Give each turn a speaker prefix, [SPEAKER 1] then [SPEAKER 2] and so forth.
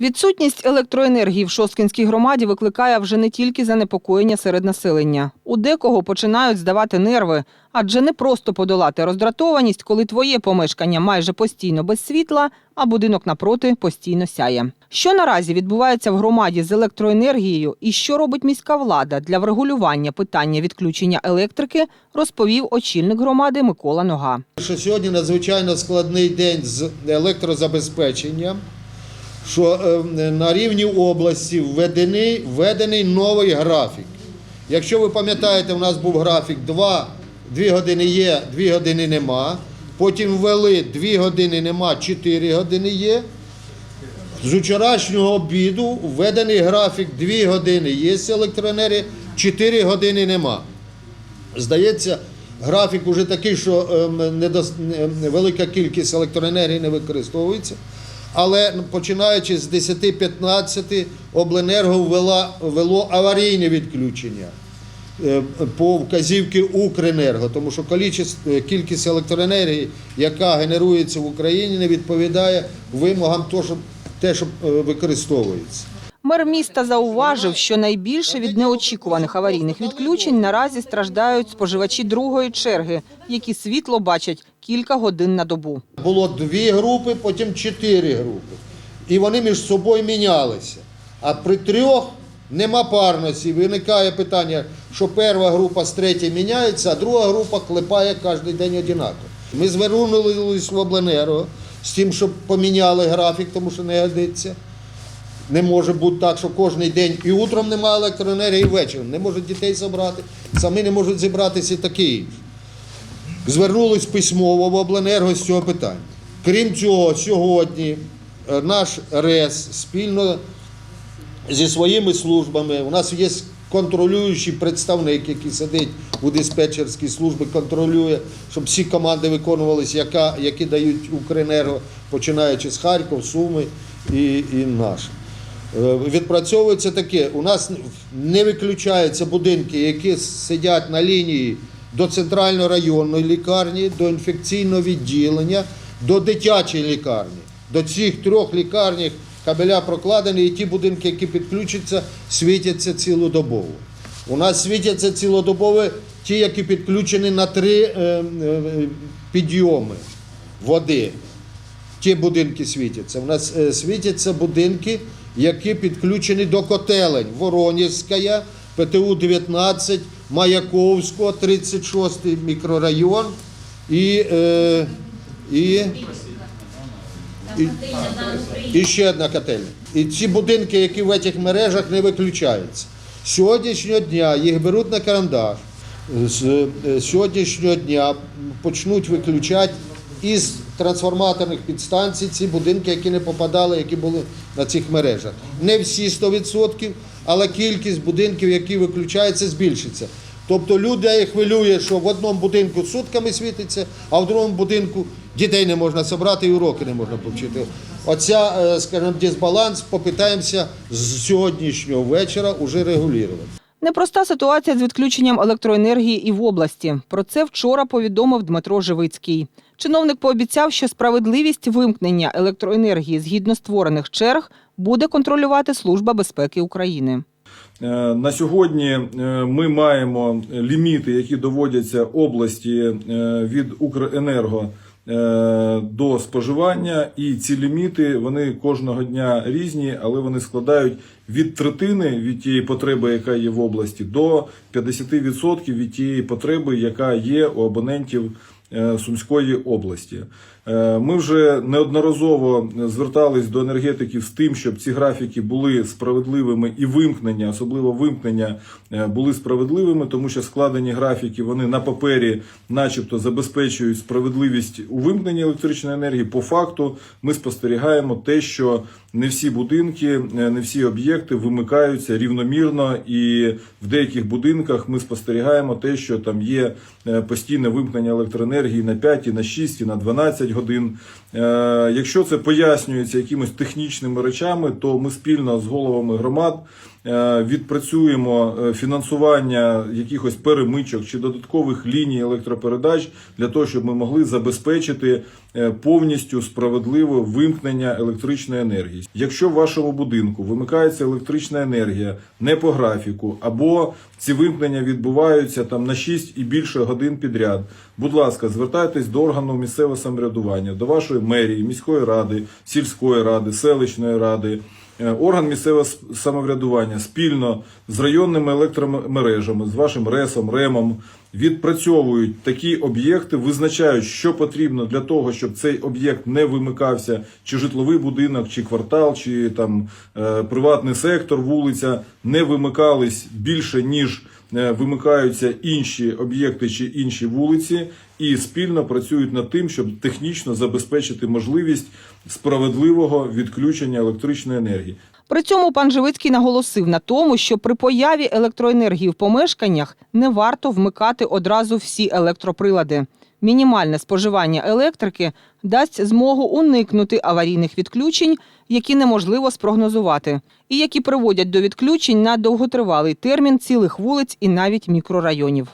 [SPEAKER 1] Відсутність електроенергії в Шосткінській громаді викликає вже не тільки занепокоєння серед населення. У декого починають здавати нерви, адже не просто подолати роздратованість, коли твоє помешкання майже постійно без світла, а будинок напроти постійно сяє. Що наразі відбувається в громаді з електроенергією і що робить міська влада для врегулювання питання відключення електрики, розповів очільник громади Микола Нога.
[SPEAKER 2] Що сьогодні надзвичайно складний день з електрозабезпеченням, що е, на рівні області введений, введений новий графік. Якщо ви пам'ятаєте, у нас був графік 2, 2 години є, 2 години нема. Потім ввели 2 години нема, 4 години є. З вчорашнього обіду введений графік 2 години є електроенергія, 4 години нема. Здається, графік уже такий, що ем, не- велика кількість електроенергії не використовується. Але починаючи з 10-15 обленерго ввела, ввело аварійне відключення е, по вказівці Укренерго, тому що кількість, кількість електроенергії, яка генерується в Україні, не відповідає вимогам того, що, те, що е, використовується.
[SPEAKER 1] Мер міста зауважив, що найбільше від неочікуваних аварійних відключень наразі страждають споживачі другої черги, які світло бачать кілька годин на добу.
[SPEAKER 2] Було дві групи, потім чотири групи. І вони між собою мінялися. А при трьох нема парності. Виникає питання, що перша група з третьої міняється, а друга група клепає кожен день однаково. Ми звернулися в обленерго з тим, щоб поміняли графік, тому що не годиться. Не може бути так, що кожен день і утром немає електроенергії, і ввечері. Не можуть дітей забрати, самі не можуть зібратися і таке звернулись письмово в обленерго з цього питання. Крім цього, сьогодні е, наш РЕС спільно зі своїми службами, у нас є контролюючий представник, який сидить у диспетчерській службі, контролює, щоб всі команди виконувалися, які дають Укренерго, починаючи з Харків, Суми і, і наші. Е, Відпрацьовується таке. У нас не виключаються будинки, які сидять на лінії до центральної районної лікарні, до інфекційного відділення, до дитячої лікарні. До цих трьох лікарніх кабеля прокладені, і ті будинки, які підключаться, світяться цілодобово. У нас світяться цілодобово ті, які підключені на три е, е, підйоми води ті будинки світяться. У нас е, світяться будинки, які підключені до котелень. Воронівська, ПТУ 19, Маяковського, 36 мікрорайон і, е, і, і, і ще одна котельня. І ці будинки, які в цих мережах не виключаються. З Сьогоднішнього дня їх беруть на карандаш. З е, сьогоднішнього дня почнуть виключати із трансформаторних підстанцій ці будинки, які не попадали, які були на цих мережах. Не всі 100%, але кількість будинків, які виключаються, збільшиться. Тобто людей хвилює, що в одному будинку сутками світиться, а в другому будинку дітей не можна зібрати і уроки не можна повчити. Оця, е, скажімо, дисбаланс попитаємося з сьогоднішнього вечора уже регулювати.
[SPEAKER 1] Непроста ситуація з відключенням електроенергії і в області. Про це вчора повідомив Дмитро Живицький. Чиновник пообіцяв, що справедливість вимкнення електроенергії згідно створених черг буде контролювати Служба безпеки України.
[SPEAKER 3] Е, На сьогодні е, ми маємо ліміти, які доводяться області е, від Укренерго до споживання, і ці ліміти вони кожного дня різні, але вони складають від третини від тієї потреби, яка є в області, до 50% від тієї потреби, яка є у абонентів е, Сумської області. Е, Ми вже неодноразово звертались до енергетиків з тим, щоб ці графіки були справедливими і вимкнення, особливо вимкнення, е, були справедливими, тому що складені графіки вони на папері, начебто, забезпечують справедливість у вимкненні електричної енергії. По факту ми спостерігаємо те, що не всі будинки, е, не всі об'єкти вимикаються рівномірно, і в деяких будинках ми спостерігаємо те, що там є постійне вимкнення електроенергії на 5, і на 6, і на 12 годин. Е, Якщо це пояснюється якимось технічними речами, то ми спільно з головами громад відпрацюємо е, фінансування якихось перемичок чи додаткових ліній електропередач для того, щоб ми могли забезпечити е, повністю справедливе вимкнення електричної енергії. Якщо в вашому будинку вимикається електрична енергія не по графіку, або ці вимкнення відбуваються там на 6 і більше годин підряд, будь ласка, звертайтесь до органу місцевого самоврядування, до вашої мерії, міської ради, сільської ради, селищної ради. Е, Орган місцевого самоврядування спільно з районними електромережами, з вашим РЕСом, РЕМом відпрацьовують такі об'єкти, визначають, що потрібно для того, щоб цей об'єкт не вимикався, чи житловий будинок, чи квартал, чи там е, приватний сектор, вулиця не вимикались більше ніж вимикаються інші об'єкти чи інші вулиці, і спільно працюють над тим, щоб технічно забезпечити можливість справедливого відключення електричної енергії.
[SPEAKER 1] При цьому пан Живицький наголосив на тому, що при появі електроенергії в помешканнях не варто вмикати одразу всі електроприлади. Мінімальне споживання електрики дасть змогу уникнути аварійних відключень, які неможливо спрогнозувати, і які приводять до відключень на довготривалий термін цілих вулиць і навіть мікрорайонів.